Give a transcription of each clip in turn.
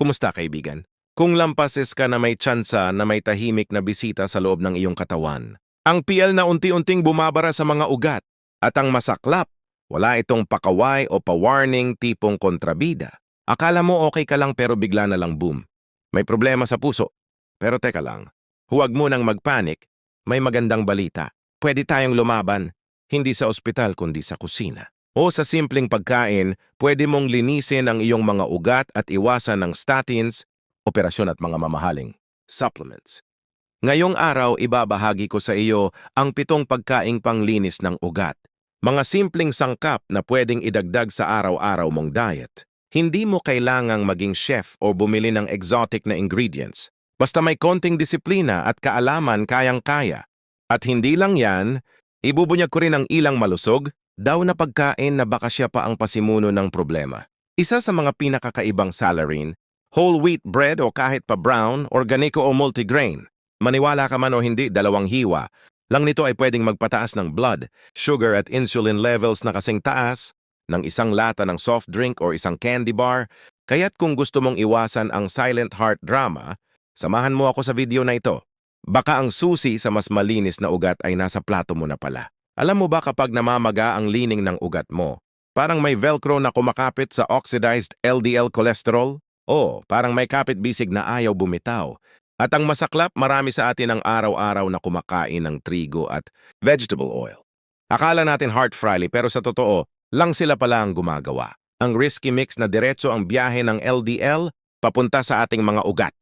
Kumusta kaibigan? Kung lampases ka na may tsansa na may tahimik na bisita sa loob ng iyong katawan, ang PL na unti-unting bumabara sa mga ugat, at ang masaklap, wala itong pakaway o pa-warning tipong kontrabida. Akala mo okay ka lang pero bigla na lang boom. May problema sa puso. Pero teka lang, huwag mo nang magpanik. May magandang balita. Pwede tayong lumaban, hindi sa ospital kundi sa kusina. O sa simpleng pagkain, pwede mong linisin ang iyong mga ugat at iwasan ng statins, operasyon at mga mamahaling supplements. Ngayong araw, ibabahagi ko sa iyo ang pitong pagkaing panglinis ng ugat. Mga simpleng sangkap na pwedeng idagdag sa araw-araw mong diet. Hindi mo kailangang maging chef o bumili ng exotic na ingredients. Basta may konting disiplina at kaalaman kayang-kaya. At hindi lang yan, ibubunyag ko rin ang ilang malusog, daw na pagkain na baka siya pa ang pasimuno ng problema. Isa sa mga pinakakaibang salarin, whole wheat bread o kahit pa brown, organiko o multigrain. Maniwala ka man o hindi, dalawang hiwa. Lang nito ay pwedeng magpataas ng blood, sugar at insulin levels na kasing taas ng isang lata ng soft drink o isang candy bar. Kaya't kung gusto mong iwasan ang silent heart drama, samahan mo ako sa video na ito. Baka ang susi sa mas malinis na ugat ay nasa plato mo na pala. Alam mo ba kapag namamaga ang lining ng ugat mo, parang may velcro na kumakapit sa oxidized LDL cholesterol? O parang may kapit bisig na ayaw bumitaw. At ang masaklap, marami sa atin ang araw-araw na kumakain ng trigo at vegetable oil. Akala natin heart friendly pero sa totoo, lang sila pala ang gumagawa. Ang risky mix na diretso ang biyahe ng LDL papunta sa ating mga ugat.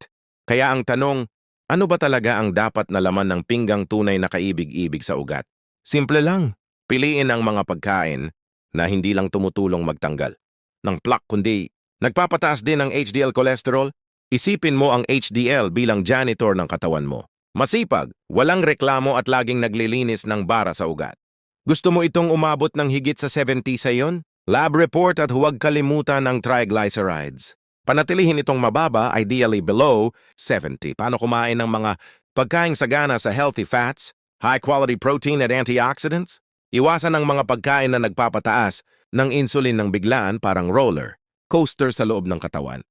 Kaya ang tanong, ano ba talaga ang dapat na laman ng pinggang tunay na kaibig-ibig sa ugat? Simple lang. Piliin ang mga pagkain na hindi lang tumutulong magtanggal ng plaque kundi nagpapataas din ng HDL cholesterol. Isipin mo ang HDL bilang janitor ng katawan mo. Masipag, walang reklamo at laging naglilinis ng bara sa ugat. Gusto mo itong umabot ng higit sa 70 sa iyon? Lab report at huwag kalimutan ng triglycerides. Panatilihin itong mababa, ideally below 70. Paano kumain ng mga pagkaing sagana sa healthy fats, high-quality protein at antioxidants? Iwasan ang mga pagkain na nagpapataas ng insulin ng biglaan parang roller, coaster sa loob ng katawan.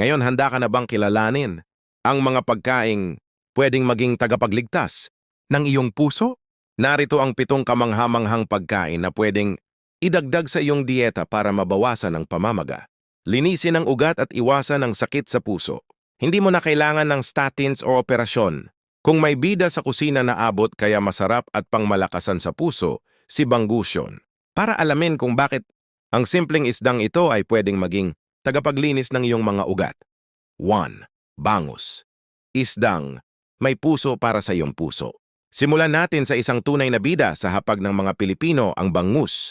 Ngayon, handa ka na bang kilalanin ang mga pagkaing pwedeng maging tagapagligtas ng iyong puso? Narito ang pitong kamanghamanghang pagkain na pwedeng idagdag sa iyong dieta para mabawasan ang pamamaga. Linisin ang ugat at iwasan ang sakit sa puso. Hindi mo na kailangan ng statins o operasyon. Kung may bida sa kusina na abot kaya masarap at pangmalakasan sa puso, si Bangusyon. Para alamin kung bakit ang simpleng isdang ito ay pwedeng maging tagapaglinis ng iyong mga ugat. 1. Bangus. Isdang, may puso para sa iyong puso. Simulan natin sa isang tunay na bida sa hapag ng mga Pilipino, ang bangus.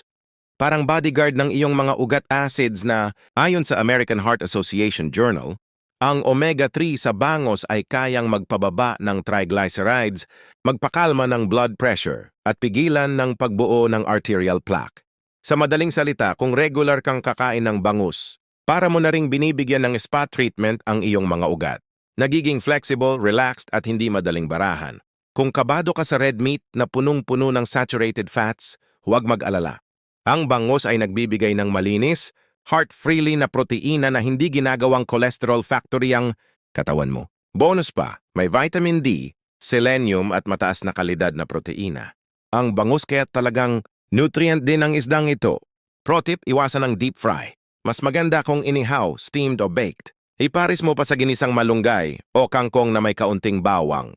Parang bodyguard ng iyong mga ugat acids na, ayon sa American Heart Association Journal, ang omega-3 sa bangos ay kayang magpababa ng triglycerides, magpakalma ng blood pressure, at pigilan ng pagbuo ng arterial plaque. Sa madaling salita, kung regular kang kakain ng bangus, para mo na ring binibigyan ng spa treatment ang iyong mga ugat. Nagiging flexible, relaxed at hindi madaling barahan. Kung kabado ka sa red meat na punong-puno ng saturated fats, huwag mag-alala. Ang bangus ay nagbibigay ng malinis, heart-freely na proteina na hindi ginagawang cholesterol factory ang katawan mo. Bonus pa, may vitamin D, selenium at mataas na kalidad na proteina. Ang bangus kaya talagang nutrient din ang isdang ito. Pro tip, iwasan ang deep fry. Mas maganda kung inihaw, steamed o baked. Iparis mo pa sa ginisang malunggay o kangkong na may kaunting bawang.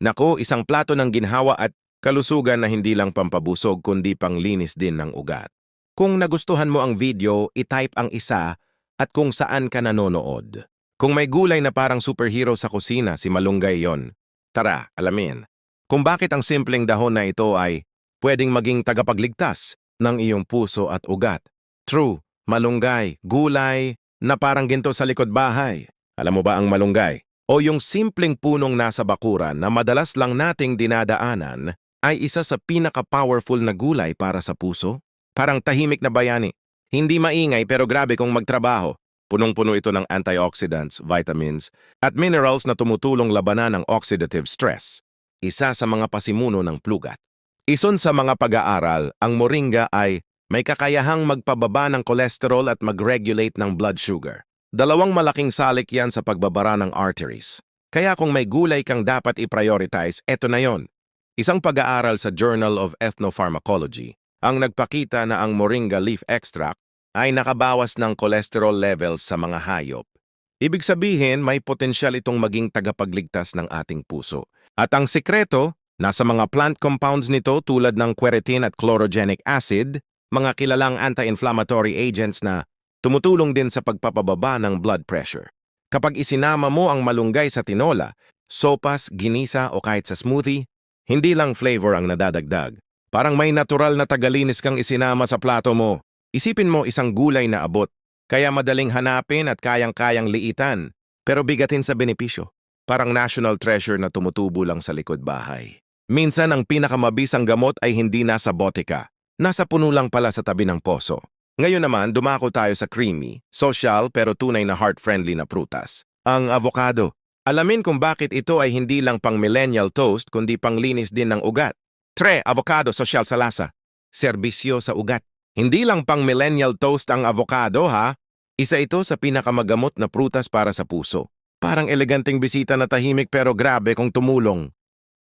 Nako, isang plato ng ginhawa at kalusugan na hindi lang pampabusog kundi panglinis din ng ugat. Kung nagustuhan mo ang video, itype ang isa at kung saan ka nanonood. Kung may gulay na parang superhero sa kusina, si malunggay yon. Tara, alamin. Kung bakit ang simpleng dahon na ito ay pwedeng maging tagapagligtas ng iyong puso at ugat. True, malunggay, gulay, na parang ginto sa likod bahay. Alam mo ba ang malunggay? O yung simpleng punong nasa bakuran na madalas lang nating dinadaanan ay isa sa pinaka-powerful na gulay para sa puso? Parang tahimik na bayani. Hindi maingay pero grabe kung magtrabaho. Punong-puno ito ng antioxidants, vitamins, at minerals na tumutulong labanan ng oxidative stress. Isa sa mga pasimuno ng plugat. Ison sa mga pag-aaral, ang moringa ay may kakayahang magpababa ng cholesterol at mag-regulate ng blood sugar. Dalawang malaking salik yan sa pagbabara ng arteries. Kaya kung may gulay kang dapat i-prioritize, eto na yon. Isang pag-aaral sa Journal of Ethnopharmacology ang nagpakita na ang moringa leaf extract ay nakabawas ng cholesterol levels sa mga hayop. Ibig sabihin, may potensyal itong maging tagapagligtas ng ating puso. At ang sikreto, nasa mga plant compounds nito tulad ng quercetin at chlorogenic acid, mga kilalang anti-inflammatory agents na tumutulong din sa pagpapababa ng blood pressure. Kapag isinama mo ang malunggay sa tinola, sopas, ginisa o kahit sa smoothie, hindi lang flavor ang nadadagdag. Parang may natural na tagalinis kang isinama sa plato mo. Isipin mo isang gulay na abot, kaya madaling hanapin at kayang-kayang liitan, pero bigatin sa benepisyo. Parang national treasure na tumutubo lang sa likod bahay. Minsan ang pinakamabisang gamot ay hindi nasa botika, nasa puno lang pala sa tabi ng poso. Ngayon naman, dumako tayo sa creamy, social pero tunay na heart-friendly na prutas. Ang avocado. Alamin kung bakit ito ay hindi lang pang millennial toast kundi pang linis din ng ugat. Tre, avocado social sa lasa. Serbisyo sa ugat. Hindi lang pang millennial toast ang avocado ha. Isa ito sa pinakamagamot na prutas para sa puso. Parang eleganteng bisita na tahimik pero grabe kung tumulong.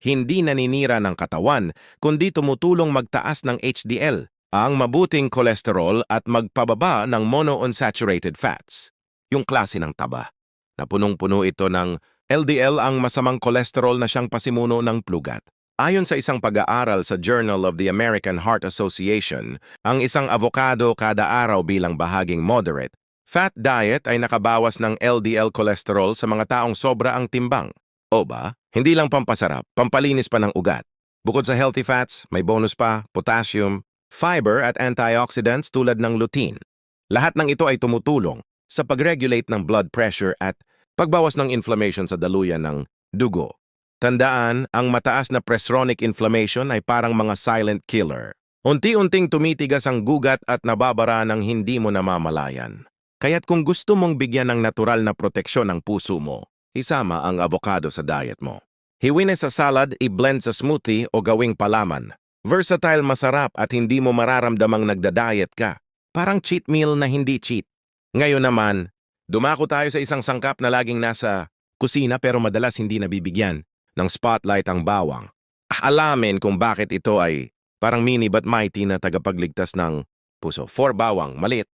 Hindi naninira ng katawan, kundi tumutulong magtaas ng HDL, ang mabuting kolesterol at magpababa ng monounsaturated fats, yung klase ng taba. Na punong-puno ito ng LDL ang masamang kolesterol na siyang pasimuno ng plugat. Ayon sa isang pag-aaral sa Journal of the American Heart Association, ang isang avocado kada araw bilang bahaging moderate, fat diet ay nakabawas ng LDL cholesterol sa mga taong sobra ang timbang. O ba, hindi lang pampasarap, pampalinis pa ng ugat. Bukod sa healthy fats, may bonus pa, potassium, fiber at antioxidants tulad ng lutein. Lahat ng ito ay tumutulong sa pag-regulate ng blood pressure at pagbawas ng inflammation sa daluyan ng dugo. Tandaan, ang mataas na presronic inflammation ay parang mga silent killer. Unti-unting tumitigas ang gugat at nababara ng hindi mo namamalayan. Kaya't kung gusto mong bigyan ng natural na proteksyon ang puso mo, isama ang avocado sa diet mo. Hiwin sa salad, i-blend sa smoothie o gawing palaman. Versatile masarap at hindi mo mararamdamang nagda-diet ka. Parang cheat meal na hindi cheat. Ngayon naman, dumako tayo sa isang sangkap na laging nasa kusina pero madalas hindi nabibigyan ng spotlight ang bawang. Alamin kung bakit ito ay parang mini but mighty na tagapagligtas ng puso. For bawang, malit,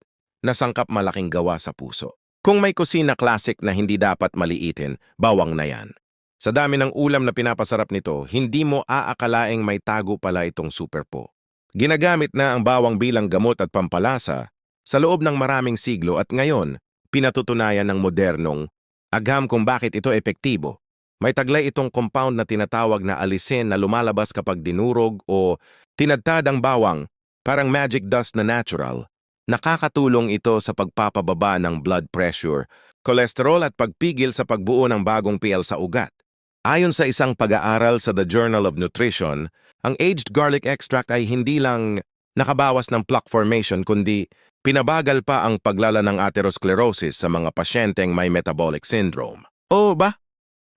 na sangkap malaking gawa sa puso. Kung may kusina classic na hindi dapat maliitin, bawang na yan. Sa dami ng ulam na pinapasarap nito, hindi mo aakalaing may tago pala itong super po. Ginagamit na ang bawang bilang gamot at pampalasa sa loob ng maraming siglo at ngayon, pinatutunayan ng modernong agham kung bakit ito epektibo. May taglay itong compound na tinatawag na alisin na lumalabas kapag dinurog o tinadtad ang bawang, parang magic dust na natural. Nakakatulong ito sa pagpapababa ng blood pressure, cholesterol at pagpigil sa pagbuo ng bagong PL sa ugat. Ayon sa isang pag-aaral sa The Journal of Nutrition, ang aged garlic extract ay hindi lang nakabawas ng plaque formation kundi pinabagal pa ang paglala ng atherosclerosis sa mga pasyenteng may metabolic syndrome. O ba?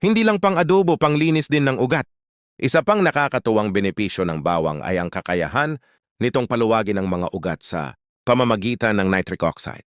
Hindi lang pang adobo, panglinis din ng ugat. Isa pang nakakatuwang benepisyo ng bawang ay ang kakayahan nitong paluwagin ang mga ugat sa pamamagitan ng nitric oxide.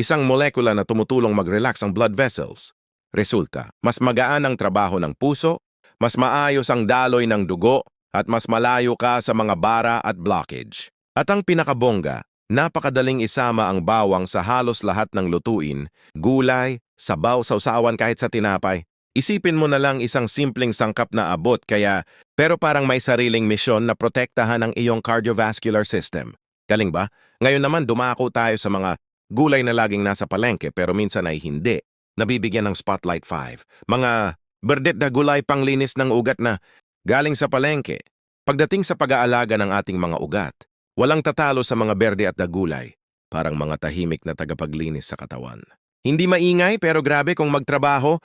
Isang molekula na tumutulong mag-relax ang blood vessels. Resulta, mas magaan ang trabaho ng puso, mas maayos ang daloy ng dugo, at mas malayo ka sa mga bara at blockage. At ang pinakabongga, napakadaling isama ang bawang sa halos lahat ng lutuin, gulay, sabaw, sausawan kahit sa tinapay. Isipin mo na lang isang simpleng sangkap na abot kaya pero parang may sariling misyon na protektahan ang iyong cardiovascular system. Galing ba? Ngayon naman dumako tayo sa mga gulay na laging nasa palengke pero minsan ay hindi. Nabibigyan ng Spotlight 5. Mga berdet na gulay panglinis ng ugat na galing sa palengke. Pagdating sa pag-aalaga ng ating mga ugat, walang tatalo sa mga berde at dagulay. Parang mga tahimik na tagapaglinis sa katawan. Hindi maingay pero grabe kung magtrabaho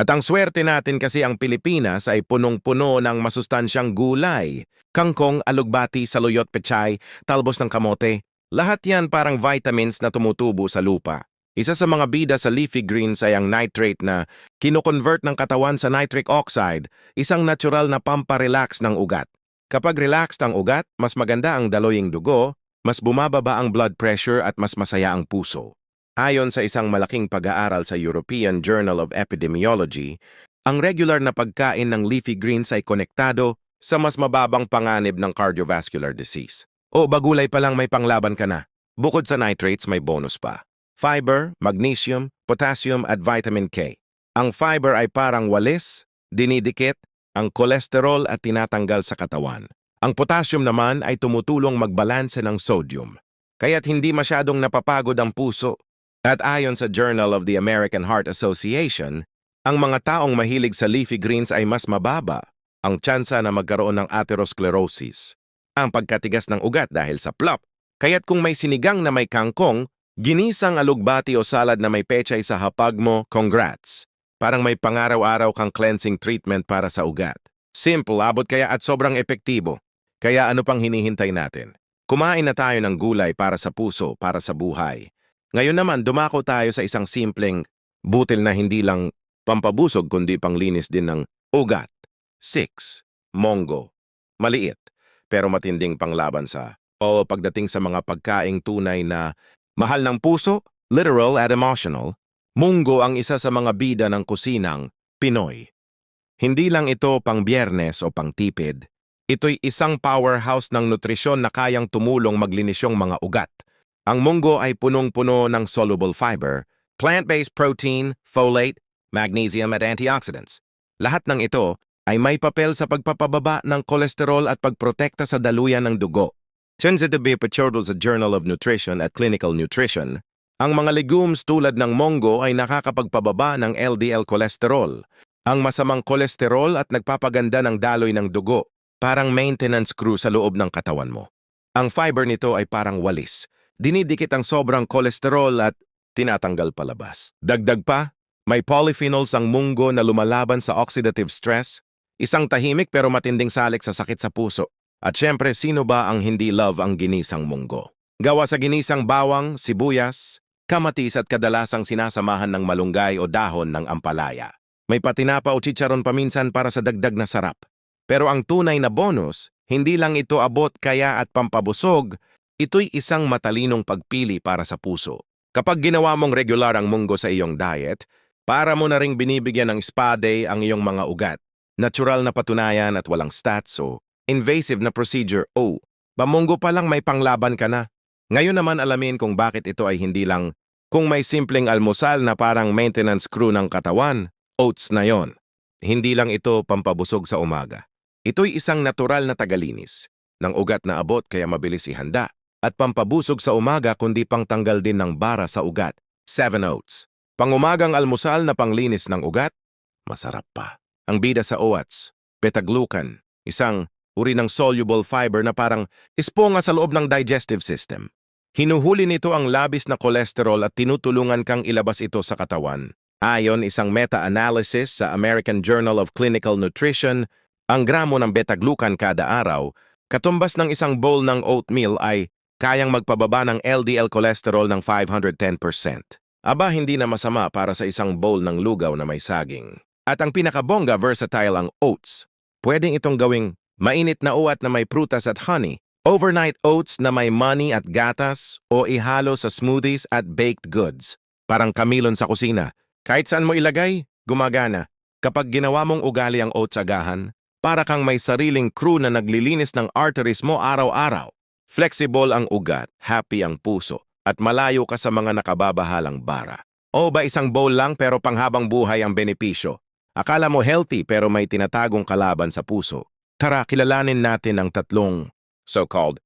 at ang swerte natin kasi ang Pilipinas ay punong-puno ng masustansyang gulay. Kangkong, alugbati, saluyot, pechay, talbos ng kamote. Lahat yan parang vitamins na tumutubo sa lupa. Isa sa mga bida sa leafy greens ay ang nitrate na kinoconvert ng katawan sa nitric oxide, isang natural na pamparelax ng ugat. Kapag relaxed ang ugat, mas maganda ang daloying dugo, mas bumababa ang blood pressure at mas masaya ang puso. Ayon sa isang malaking pag-aaral sa European Journal of Epidemiology, ang regular na pagkain ng leafy greens ay konektado sa mas mababang panganib ng cardiovascular disease. O bagulay pa lang may panglaban ka na. Bukod sa nitrates, may bonus pa. Fiber, magnesium, potassium at vitamin K. Ang fiber ay parang walis, dinidikit, ang kolesterol at tinatanggal sa katawan. Ang potassium naman ay tumutulong magbalanse ng sodium. Kaya't hindi masyadong napapagod ang puso. At ayon sa Journal of the American Heart Association, ang mga taong mahilig sa leafy greens ay mas mababa ang tsansa na magkaroon ng atherosclerosis, ang pagkatigas ng ugat dahil sa plop. Kaya't kung may sinigang na may kangkong, ginisang alugbati o salad na may pechay sa hapag mo, congrats. Parang may pangaraw-araw kang cleansing treatment para sa ugat. Simple, abot kaya at sobrang epektibo. Kaya ano pang hinihintay natin? Kumain na tayo ng gulay para sa puso, para sa buhay. Ngayon naman, dumako tayo sa isang simpleng butil na hindi lang pampabusog kundi panglinis din ng ugat. 6. Mongo. Maliit, pero matinding panglaban sa o pagdating sa mga pagkaing tunay na mahal ng puso, literal at emotional, munggo ang isa sa mga bida ng kusinang Pinoy. Hindi lang ito pang biyernes o pang tipid. Ito'y isang powerhouse ng nutrisyon na kayang tumulong maglinisyong mga ugat. Ang munggo ay punong-puno ng soluble fiber, plant-based protein, folate, magnesium at antioxidants. Lahat ng ito ay may papel sa pagpapababa ng kolesterol at pagprotekta sa daluyan ng dugo. Be pictured sa Journal of Nutrition at Clinical Nutrition, ang mga legumes tulad ng monggo ay nakakapagpababa ng LDL cholesterol, ang masamang kolesterol at nagpapaganda ng daloy ng dugo, parang maintenance screw sa loob ng katawan mo. Ang fiber nito ay parang walis, dinidikit ang sobrang kolesterol at tinatanggal palabas. Dagdag pa, may polyphenols ang munggo na lumalaban sa oxidative stress, isang tahimik pero matinding salik sa sakit sa puso. At syempre, sino ba ang hindi love ang ginisang munggo? Gawa sa ginisang bawang, sibuyas, kamatis at kadalasang sinasamahan ng malunggay o dahon ng ampalaya. May patinapa o chicharon paminsan para sa dagdag na sarap. Pero ang tunay na bonus, hindi lang ito abot kaya at pampabusog, ito'y isang matalinong pagpili para sa puso. Kapag ginawa mong regular ang munggo sa iyong diet, para mo na ring binibigyan ng spa day ang iyong mga ugat. Natural na patunayan at walang stats o invasive na procedure o bamunggo pa lang may panglaban ka na. Ngayon naman alamin kung bakit ito ay hindi lang kung may simpleng almusal na parang maintenance crew ng katawan, oats na yon. Hindi lang ito pampabusog sa umaga. Ito'y isang natural na tagalinis ng ugat na abot kaya mabilis ihanda at pampabusog sa umaga kundi pangtanggal din ng bara sa ugat. 7 oats. Pangumagang almusal na panglinis ng ugat, masarap pa. Ang bida sa oats, beta-glucan, isang uri ng soluble fiber na parang esponga sa loob ng digestive system. Hinuhuli nito ang labis na kolesterol at tinutulungan kang ilabas ito sa katawan. Ayon isang meta-analysis sa American Journal of Clinical Nutrition, ang gramo ng beta-glucan kada araw, katumbas ng isang bowl ng oatmeal ay kayang magpababa ng LDL cholesterol ng 510%. Aba, hindi na masama para sa isang bowl ng lugaw na may saging. At ang pinakabongga versatile ang oats. Pwedeng itong gawing mainit na uwat na may prutas at honey, overnight oats na may money at gatas, o ihalo sa smoothies at baked goods. Parang kamilon sa kusina. Kahit saan mo ilagay, gumagana. Kapag ginawa mong ugali ang oats agahan, para kang may sariling crew na naglilinis ng arteries mo araw-araw. Flexible ang ugat, happy ang puso, at malayo ka sa mga nakababahalang bara. O ba isang bowl lang pero panghabang buhay ang benepisyo? Akala mo healthy pero may tinatagong kalaban sa puso. Tara, kilalanin natin ang tatlong so-called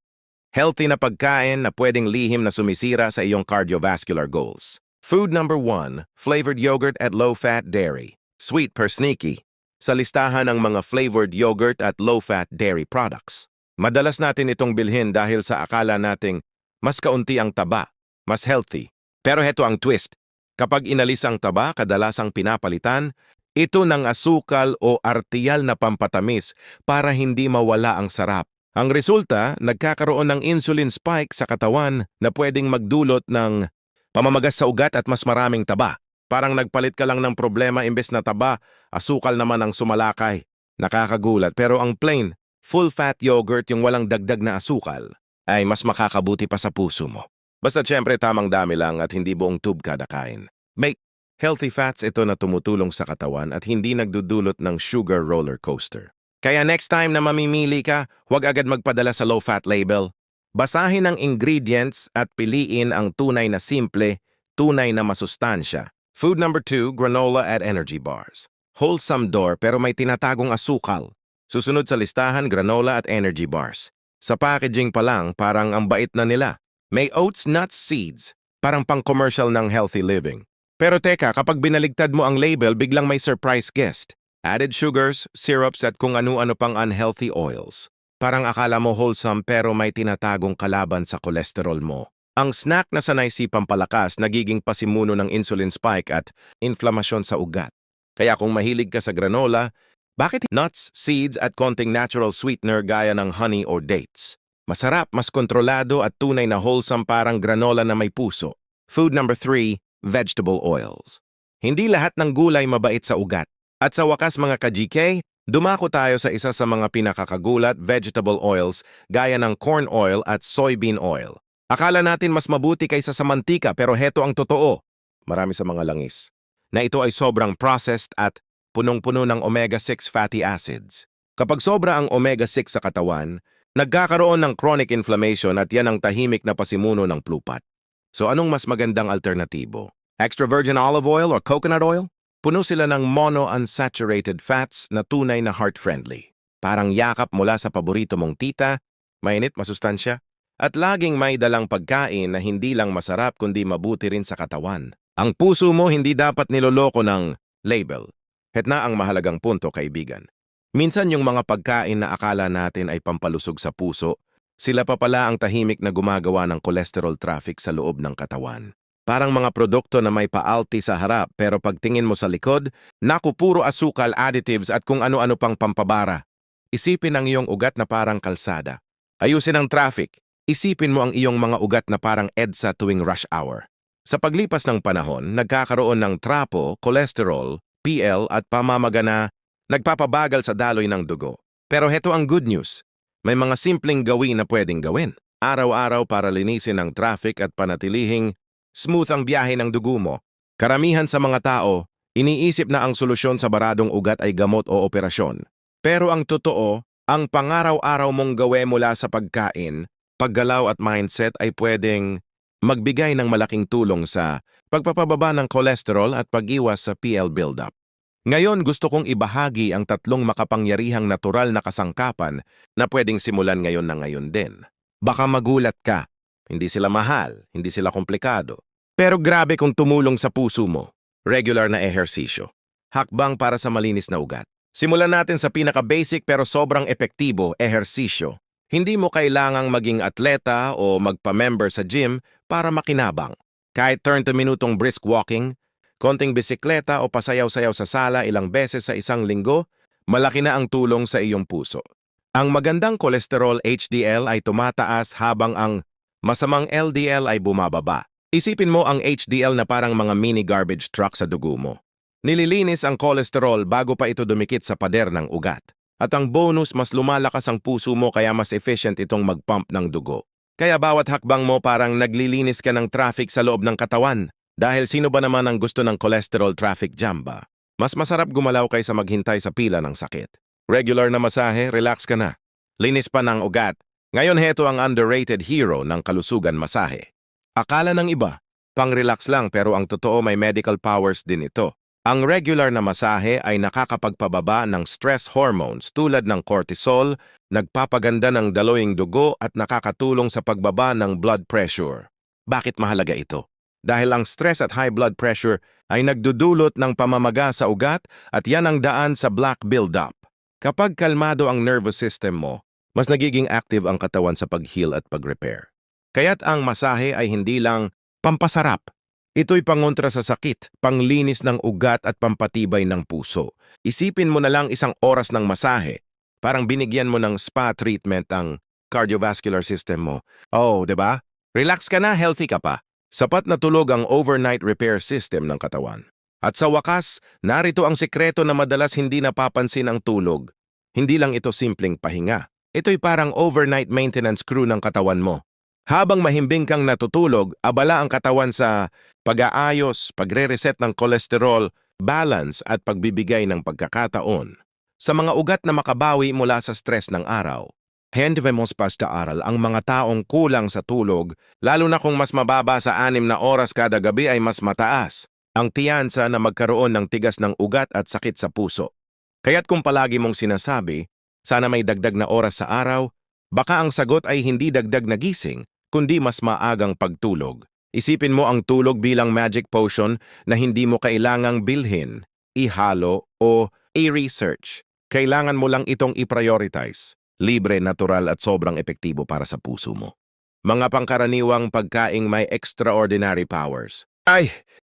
healthy na pagkain na pwedeng lihim na sumisira sa iyong cardiovascular goals. Food number one, flavored yogurt at low-fat dairy. Sweet per sneaky. Sa listahan ng mga flavored yogurt at low-fat dairy products. Madalas natin itong bilhin dahil sa akala nating mas kaunti ang taba, mas healthy. Pero heto ang twist. Kapag inalis ang taba, kadalasang pinapalitan, ito ng asukal o artiyal na pampatamis para hindi mawala ang sarap. Ang resulta, nagkakaroon ng insulin spike sa katawan na pwedeng magdulot ng pamamagas sa ugat at mas maraming taba. Parang nagpalit ka lang ng problema imbes na taba, asukal naman ang sumalakay. Nakakagulat pero ang plain, full-fat yogurt yung walang dagdag na asukal ay mas makakabuti pa sa puso mo. Basta syempre tamang dami lang at hindi buong tube kada kain. May healthy fats ito na tumutulong sa katawan at hindi nagdudulot ng sugar roller coaster. Kaya next time na mamimili ka, huwag agad magpadala sa low-fat label. Basahin ang ingredients at piliin ang tunay na simple, tunay na masustansya. Food number two, granola at energy bars. Wholesome door pero may tinatagong asukal. Susunod sa listahan, granola at energy bars. Sa packaging pa lang, parang ang bait na nila. May oats, nuts, seeds. Parang pang-commercial ng healthy living. Pero teka, kapag binaligtad mo ang label, biglang may surprise guest. Added sugars, syrups at kung ano-ano pang unhealthy oils. Parang akala mo wholesome pero may tinatagong kalaban sa kolesterol mo. Ang snack na sanay sipang palakas nagiging pasimuno ng insulin spike at inflamasyon sa ugat. Kaya kung mahilig ka sa granola, bakit nuts, seeds at konting natural sweetener gaya ng honey or dates? Masarap, mas kontrolado at tunay na wholesome parang granola na may puso. Food number three, vegetable oils. Hindi lahat ng gulay mabait sa ugat. At sa wakas mga ka-GK, dumako tayo sa isa sa mga pinakakagulat vegetable oils gaya ng corn oil at soybean oil. Akala natin mas mabuti kaysa sa mantika pero heto ang totoo. Marami sa mga langis. Na ito ay sobrang processed at punong-puno ng omega-6 fatty acids. Kapag sobra ang omega-6 sa katawan, nagkakaroon ng chronic inflammation at yan ang tahimik na pasimuno ng plupat. So anong mas magandang alternatibo? Extra virgin olive oil or coconut oil? Puno sila ng monounsaturated fats na tunay na heart-friendly. Parang yakap mula sa paborito mong tita, mainit masustansya, at laging may dalang pagkain na hindi lang masarap kundi mabuti rin sa katawan. Ang puso mo hindi dapat niloloko ng label. Het na ang mahalagang punto, kaibigan. Minsan yung mga pagkain na akala natin ay pampalusog sa puso, sila pa pala ang tahimik na gumagawa ng cholesterol traffic sa loob ng katawan. Parang mga produkto na may paalti sa harap pero pagtingin mo sa likod, naku puro asukal, additives at kung ano-ano pang pampabara. Isipin ang iyong ugat na parang kalsada. Ayusin ang traffic. Isipin mo ang iyong mga ugat na parang EDSA tuwing rush hour. Sa paglipas ng panahon, nagkakaroon ng trapo, cholesterol, PL at pamamaga na nagpapabagal sa daloy ng dugo. Pero heto ang good news. May mga simpleng gawin na pwedeng gawin. Araw-araw para linisin ang traffic at panatilihing smooth ang biyahe ng dugo mo. Karamihan sa mga tao, iniisip na ang solusyon sa baradong ugat ay gamot o operasyon. Pero ang totoo, ang pangaraw-araw mong gawe mula sa pagkain, paggalaw at mindset ay pwedeng magbigay ng malaking tulong sa pagpapababa ng cholesterol at pag-iwas sa PL buildup. Ngayon gusto kong ibahagi ang tatlong makapangyarihang natural na kasangkapan na pwedeng simulan ngayon na ngayon din. Baka magulat ka, hindi sila mahal, hindi sila komplikado. Pero grabe kung tumulong sa puso mo. Regular na ehersisyo. Hakbang para sa malinis na ugat. Simulan natin sa pinaka-basic pero sobrang epektibo, ehersisyo. Hindi mo kailangang maging atleta o magpa-member sa gym para makinabang. Kahit 30 minutong brisk walking, konting bisikleta o pasayaw-sayaw sa sala ilang beses sa isang linggo, malaki na ang tulong sa iyong puso. Ang magandang kolesterol HDL ay tumataas habang ang masamang LDL ay bumababa. Isipin mo ang HDL na parang mga mini garbage truck sa dugo mo. Nililinis ang kolesterol bago pa ito dumikit sa pader ng ugat. At ang bonus, mas lumalakas ang puso mo kaya mas efficient itong mag-pump ng dugo. Kaya bawat hakbang mo parang naglilinis ka ng traffic sa loob ng katawan. Dahil sino ba naman ang gusto ng cholesterol traffic jam ba? Mas masarap gumalaw kaysa maghintay sa pila ng sakit. Regular na masahe, relax ka na. Linis pa ng ugat, ngayon heto ang underrated hero ng kalusugan masahe. Akala ng iba, pang-relax lang pero ang totoo may medical powers din ito. Ang regular na masahe ay nakakapagpababa ng stress hormones tulad ng cortisol, nagpapaganda ng daloying dugo at nakakatulong sa pagbaba ng blood pressure. Bakit mahalaga ito? Dahil ang stress at high blood pressure ay nagdudulot ng pamamaga sa ugat at yan ang daan sa black buildup. Kapag kalmado ang nervous system mo, mas nagiging active ang katawan sa pag-heal at pag-repair. Kaya't ang masahe ay hindi lang pampasarap. Ito'y pangontra sa sakit, panglinis ng ugat at pampatibay ng puso. Isipin mo na lang isang oras ng masahe, parang binigyan mo ng spa treatment ang cardiovascular system mo. Oh, 'di ba? Relax ka na, healthy ka pa. Sapat na tulog ang overnight repair system ng katawan. At sa wakas, narito ang sikreto na madalas hindi napapansin ang tulog. Hindi lang ito simpleng pahinga. Ito'y parang overnight maintenance crew ng katawan mo. Habang mahimbing kang natutulog, abala ang katawan sa pag-aayos, pagre-reset ng kolesterol, balance at pagbibigay ng pagkakataon sa mga ugat na makabawi mula sa stress ng araw. Hendvemos pastaaral ang mga taong kulang sa tulog, lalo na kung mas mababa sa anim na oras kada gabi ay mas mataas ang tiyansa na magkaroon ng tigas ng ugat at sakit sa puso. Kaya't kung palagi mong sinasabi, sana may dagdag na oras sa araw, baka ang sagot ay hindi dagdag na gising, kundi mas maagang pagtulog. Isipin mo ang tulog bilang magic potion na hindi mo kailangang bilhin, ihalo o i-research. Kailangan mo lang itong i-prioritize. Libre, natural at sobrang epektibo para sa puso mo. Mga pangkaraniwang pagkaing may extraordinary powers. Ay,